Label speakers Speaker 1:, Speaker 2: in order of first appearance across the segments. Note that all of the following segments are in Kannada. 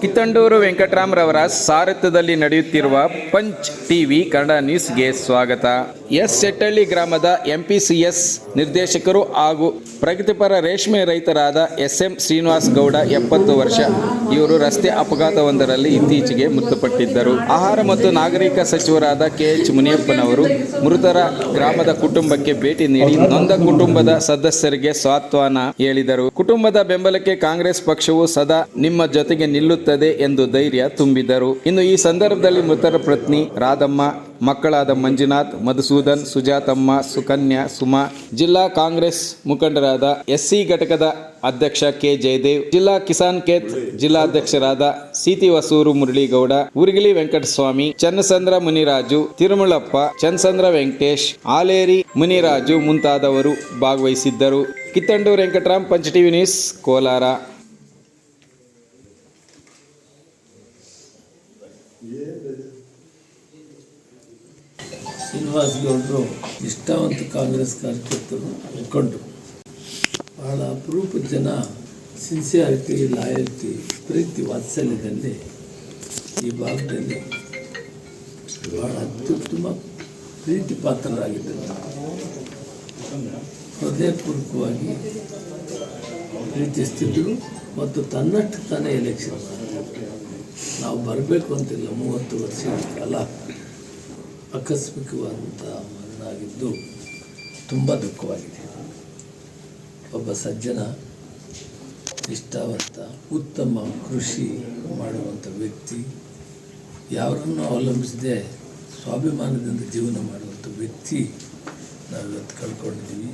Speaker 1: ಕಿತ್ತಂಡೂರು ವೆಂಕಟರಾಮ್ರವರ ಸಾರಥ್ಯದಲ್ಲಿ ನಡೆಯುತ್ತಿರುವ ಪಂಚ್ ಟಿವಿ ಕನ್ನಡ ನ್ಯೂಸ್ಗೆ ಸ್ವಾಗತ. ಎಸ್ ಸೆಟ್ಟಳ್ಳಿ ಗ್ರಾಮದ ಎಂಪಿಸಿಎಸ್ ನಿರ್ದೇಶಕರು ಹಾಗೂ ಪ್ರಗತಿಪರ ರೇಷ್ಮೆ ರೈತರಾದ ಎಸ್ ಎಂ ಶ್ರೀನಿವಾಸ್ ಗೌಡ ಎಪ್ಪತ್ತು ವರ್ಷ. ಇವರು ರಸ್ತೆ ಅಪಘಾತವೊಂದರಲ್ಲಿ ಇತ್ತೀಚೆಗೆ ಮೃತಪಟ್ಟಿದ್ದರು. ಆಹಾರ ಮತ್ತು ನಾಗರಿಕ ಸಚಿವರಾದ ಕೆ ಎಚ್ ಮುನಿಯಪ್ಪನವರು ಮೃತರ ಗ್ರಾಮದ ಕುಟುಂಬಕ್ಕೆ ಭೇಟಿ ನೀಡಿ ನೊಂದ ಕುಟುಂಬದ ಸದಸ್ಯರಿಗೆ ಸಾಂತ್ವನ ಹೇಳಿದರು. ಕುಟುಂಬದ ಬೆಂಬಲಕ್ಕೆ ಕಾಂಗ್ರೆಸ್ ಪಕ್ಷವು ಸದಾ ನಿಮ್ಮ ಜೊತೆಗೆ ನಿಲ್ಲುತ್ತದೆ ಎಂದು ಧೈರ್ಯ ತುಂಬಿದರು. ಇನ್ನು ಈ ಸಂದರ್ಭದಲ್ಲಿ ಮೃತರ ಪತ್ನಿ ರಾಧಮ್ಮ, ಮಕ್ಕಳಾದ ಮಂಜುನಾಥ್, ಮಧುಸೂದನ್, ಸುಜಾತಮ್ಮ, ಸುಕನ್ಯಾ, ಸುಮಾ, ಜಿಲ್ಲಾ ಕಾಂಗ್ರೆಸ್ ಮುಖಂಡರಾದ ಎಸ್ಸಿ ಘಟಕದ ಅಧ್ಯಕ್ಷ ಕೆ ಜಯದೇವ್, ಜಿಲ್ಲಾ ಕಿಸಾನ್ ಕೇತ್ ಜಿಲ್ಲಾಧ್ಯಕ್ಷರಾದ ಸೀತಿ ವಸೂರು ಮುರಳಿಗೌಡ, ಉರ್ಗಿಲಿ ವೆಂಕಟಸ್ವಾಮಿ, ಚನ್ನಸಂದ್ರ ಮುನಿರಾಜು ತಿರುಮಲಪ್ಪ ಚನ್ನಸಂದ್ರ ವೆಂಕಟೇಶ್ ಆಲೇರಿ ಮುನಿರಾಜು ಮುಂತಾದವರು ಭಾಗವಹಿಸಿದ್ದರು. ಕಿತ್ತಂಡೂರು ವೆಂಕಟರಾಮ್, ಪಂಚ ಟಿವಿ ನ್ಯೂಸ್, ಕೋಲಾರ.
Speaker 2: ಶ್ರೀನಿವಾಸ್ ನಿಷ್ಠಾವಂತ ಕಾಂಗ್ರೆಸ್ ಕಾರ್ಯಕರ್ತರು ಮುಖಂಡರು. ಬಹಳ ಅಪರೂಪದ ಜನ ಸಿನ್ಸಿಯಾರಿಟಿ, ಲಾಯಲ್ಟಿ, ಪ್ರೀತಿ ವಾತ್ಸಲ್ಯದಲ್ಲಿ ಈ ಭಾಗದಲ್ಲಿ ಬಹಳ ಅತ್ಯುತ್ತಮ ಪ್ರೀತಿ ಪಾತ್ರರಾಗಿದ್ದರು. ಹೃದಯಪೂರ್ವಕವಾಗಿ ಪ್ರೀತಿಸ್ತಿದ್ದರು ಮತ್ತು ತನ್ನಷ್ಟು ತಾನೇ ಎಲೆಕ್ಷನ್ ನಾವು ಬರಬೇಕು ಅಂತಿಲ್ಲ, ಮೂವತ್ತು ವರ್ಷ ಕಾಲ. ಆಕಸ್ಮಿಕವಾದಂಥ ಮರಣ ಆಗಿದ್ದು ತುಂಬ ದುಃಖವಾಗಿದೆ. ಒಬ್ಬ ಸಜ್ಜನ ನಿಷ್ಠಾವಂತ ಉತ್ತಮ ಕೃಷಿ ಮಾಡುವಂಥ ವ್ಯಕ್ತಿ, ಯಾರನ್ನು ಅವಲಂಬಿಸದೆ ಸ್ವಾಭಿಮಾನದಿಂದ ಜೀವನ ಮಾಡುವಂಥ ವ್ಯಕ್ತಿ ನಾವು ಕಳ್ಕೊಂಡಿದ್ದೀವಿ.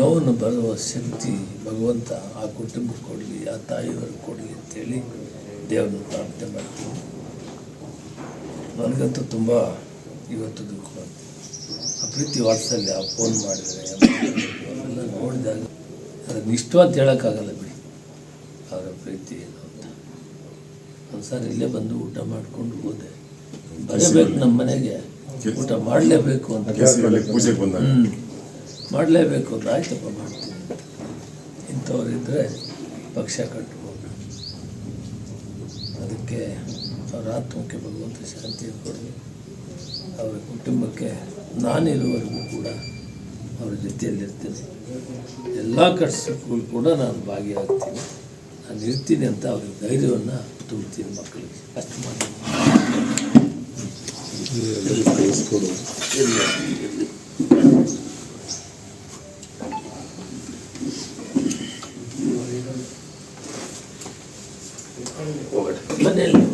Speaker 2: ನೋವನ್ನು ಬರುವ ಶಕ್ತಿ ಭಗವಂತ ಆ ಕುಟುಂಬಕ್ಕೆ ಕೊಡಲಿ, ಆ ತಾಯಿಯವ್ರಿಗೆ ಕೊಡಲಿ ಅಂತೇಳಿ ದೇವರನ್ನು ಪ್ರಾರ್ಥನೆ ಮಾಡ್ತೀವಿ. ನನಗಂತೂ ತುಂಬ ಇವತ್ತು ದುಃಖ ಅಪ್ರೀತಿ ಆ ಪ್ರೀತಿ ವಾಟ್ಸಲ್ಲಿ ಆ ಫೋನ್ ಮಾಡಿದರೆ ಅವೆಲ್ಲ ನೋಡಿದಾಗ ಅದನ್ನು ಇಷ್ಟು ಅಂತ ಹೇಳೋಕ್ಕಾಗಲ್ಲ ಬಿಡಿ. ಅವರ ಪ್ರೀತಿ ಏನು ಅಂತ. ಒಂದು ಸಾರಿ ಇಲ್ಲೇ ಬಂದು ಊಟ ಮಾಡಿಕೊಂಡು ಹೋದೆ. ಬರಬೇಕು ನಮ್ಮ ಮನೆಗೆ. ಊಟ ಮಾಡಲೇಬೇಕು ಅಂತ. ಹ್ಞೂ ಮಾಡಲೇಬೇಕು ಅಂತ. ಆಯ್ತಪ್ಪ ಮಾಡ್ತೀನಿ ಅಂತ. ಇಂಥವ್ರಿದ್ದರೆ ಪಕ್ಷ ಕಟ್ಬೋದು ಅದಕ್ಕೆ ಅವರ ಆತ್ಮಕ್ಕೆ ಭಗವಂತ ಶಾಂತಿ ಕೊಡಲಿ ಅವರ ಕುಟುಂಬಕ್ಕೆ ನಾನಿರುವವರೆಗೂ ಕೂಡ ಅವರ ಜೊತೆಯಲ್ಲಿರ್ತೀನಿ. ಎಲ್ಲ ಕಷ್ಟಕ್ಕೂ ಕೂಡ ನಾನು ಭಾಗಿಯಾಗ್ತೀನಿ. ನಾನು ಇರ್ತೀನಿ ಅಂತ ಅವ್ರಿಗೆ ಧೈರ್ಯವನ್ನು ತುಂಬ್ತೀನಿ ಮಕ್ಕಳಿಗೆ. ಅಷ್ಟು ಮಾಡಿ ಮನೆಯಲ್ಲಿ.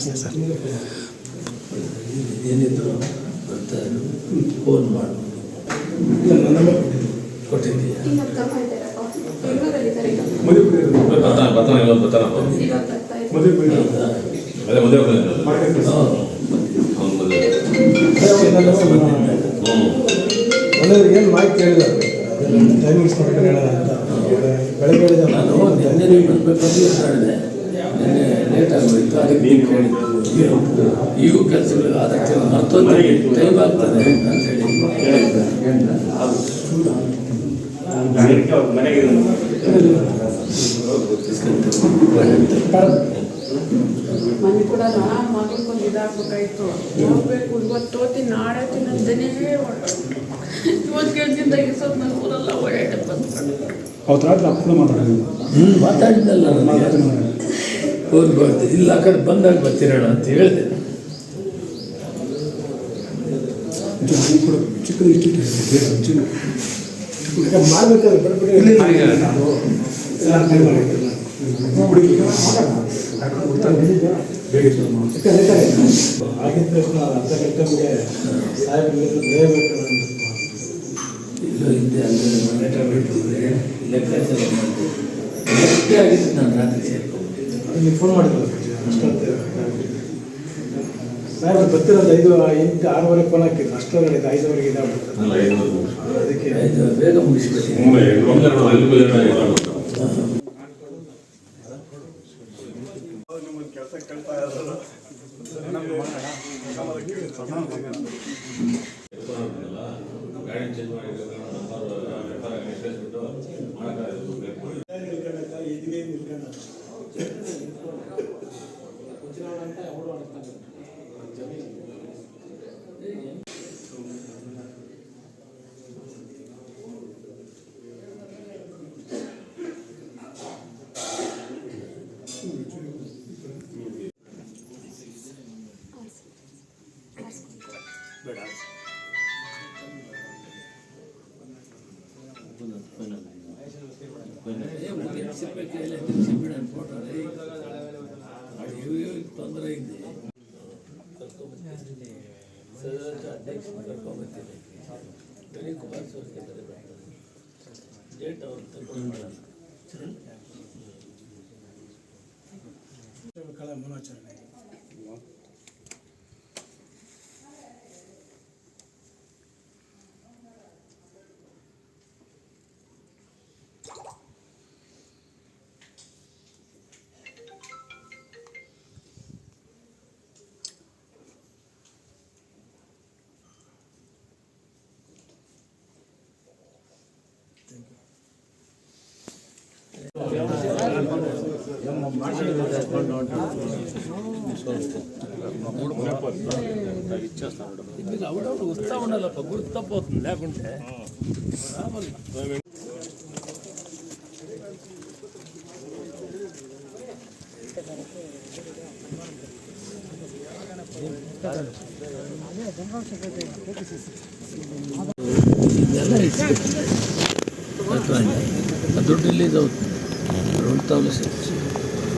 Speaker 2: ತಗೊಳ್ರಿ ಸರ್. ಏನಿದ್ರು ಅಂತ ಫೋನ್ ಮಾಡು. ಕೊಟ್ಟಿದ್ದೀಯ?
Speaker 3: ಏನು ಮಾಹಿತಿ ಕೇಳಿಲ್ಲ. ಟೈಮಿಂಗ್ಸ್ ಮಾಡ್ಕೊಂಡು ಹೇಳೋಣ ಅಂತ ಬೆಳಗ್ಗೆ ಹೇಳಿದ
Speaker 2: ನಾನು ನಿನ್ನೆ ನೀವು ಹೇಳಿದೆ ಮಾಡಿದೆ ಲೇಟ್ ಆಗೋಯ್ತು ಅದಕ್ಕೆ ನೀವು ಈಗೂ ಕೆಲಸಗಳು ಆದಕ್ಕೆ ಮತ್ತೊಂದು ಟೈಮ್ ಆಗ್ತದೆ ಅಂತ ಹೇಳಿ.
Speaker 4: ಮನೆ ಕೂಡ ನಾನು ಮಗಳ್ಕೊಂಡು ಇದಾಗಬೇಕಾಯ್ತು. ಹೋಗ್ಬೇಕು ಇವತ್ತು ಹೋಗ್ತೀನಿ ನಾಳೆ ತಿನ್ನೋದನ್ನೇ ಇವತ್ತು ಕೇಳ್ತಿದ್ದ ಇಸೋದು ನಾನು ಊರೆಲ್ಲ ಓಡಾಡಿ ಬಂದ್ಕೊಂಡು
Speaker 3: ಅವತ್ತು ರಾತ್ರಿ ಅಪ್ಪನ ಮಾತಾಡಿದ್ರು.
Speaker 2: ಹ್ಞೂ ಮಾತಾಡಿದ್ದಲ್ಲ ನನಗೆ ಫೋನ್ ಬರ್ತೀನಿ ಇಲ್ಲ ಕಡೆ ಬಂದಾಗ ಬರ್ತೀರಣ ಅಂತ ಹೇಳಿದೆ.
Speaker 3: ಚಿಕ್ಕದು ಇಷ್ಟು
Speaker 2: ಇಲ್ಲ ಹಿಂದೆ ಅಲ್ಲಿ ಲೆಕ್ಕಾಚಾರ ಮಾಡಿದೆ. ನಾನು ರಾತ್ರಿ.
Speaker 3: ನೀವು ಫೋನ್ ಮಾಡಿದ್ರು ಅಷ್ಟೊತ್ತು. ಸಾಹೇಬ್ರು ಬರ್ತಿರೋದು ಐದು ಎಂಟು ಆರೂವರೆ ಫೋನ್ ಹಾಕಿದ್ರು ಅಷ್ಟೊಳಗಡೆ ಐದುವರೆಗೆ ಇದಾಗ್ಬಿಡ್ತು
Speaker 5: ಅಲ್ಲ ಐನೂರು
Speaker 3: ಅದಕ್ಕೆ
Speaker 2: ಇದು ಬೇಗ
Speaker 5: ಗಾಡಿ ಚೇಂಜ್ ಮಾಡಿ
Speaker 2: ತೊಂದರೆ ಇದೆ ಸದಸ್ಯ ಅಧ್ಯಕ್ಷ ಕರ್ಕೊಂಬರ್ತೀನಿ ಬೆಳಿ ಕುಮಾರಸ್ವಾಮಿ ಡೇಟ್ ಅವ್ರು ತಗೊಂಡು
Speaker 3: ಕಲಾ ಮನೋಚರಣೆ
Speaker 2: ఇది అవుడవుడు వస్తా ఉండాలప్ప గుర్తపోతుంది లేకుంటే ಇದೆಲ್ಲ ದುಡ್ಡು ರಿಲೀಸ್ అవుతుంది రెండు తావులు